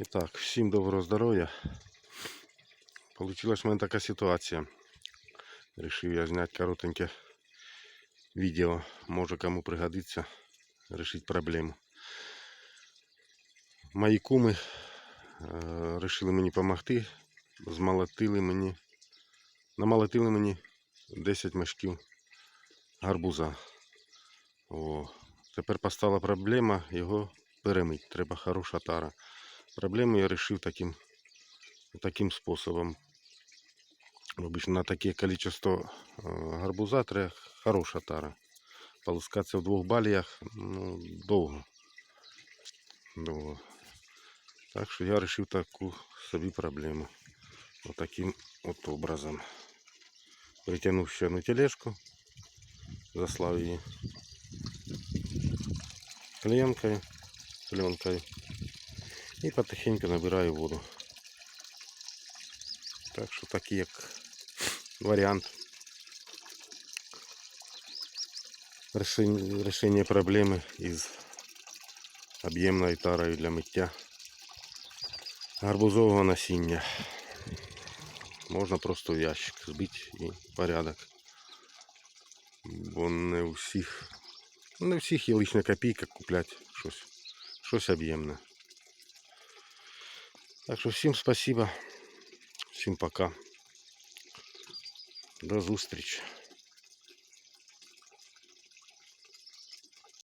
І так, всім доброго здоров'я. Получилась в мене така ситуація. Рішив я зняти коротеньке відео. Може кому пригодиться рішити проблему. Мої куми е, рішили мені допомогти. Змолотили мені. Намолотили мені 10 мешків гарбуза. О, тепер постала проблема його перемить. Треба хороша тара. Проблему я вирішив таким, таким способом. Обычно на таке количество е, гарбуза треба хороша тара. Полоскатися в двох баліях ну, довго. довго. Так що я вирішив таку собі проблему. Отаким от образом. Притягнув ще одну тележку, заслав її клеенкою, пленкою і потихеньку набираю воду. Так що такий як варіант рішення, рішення проблеми із об'ємною тарою для миття гарбузового насіння. Можна просто в ящик збити і порядок. Бо не у всіх, не у всіх є лишня копійка купляти щось, щось об'ємне. Так що всім спасибо, всім пока. До зустрічі.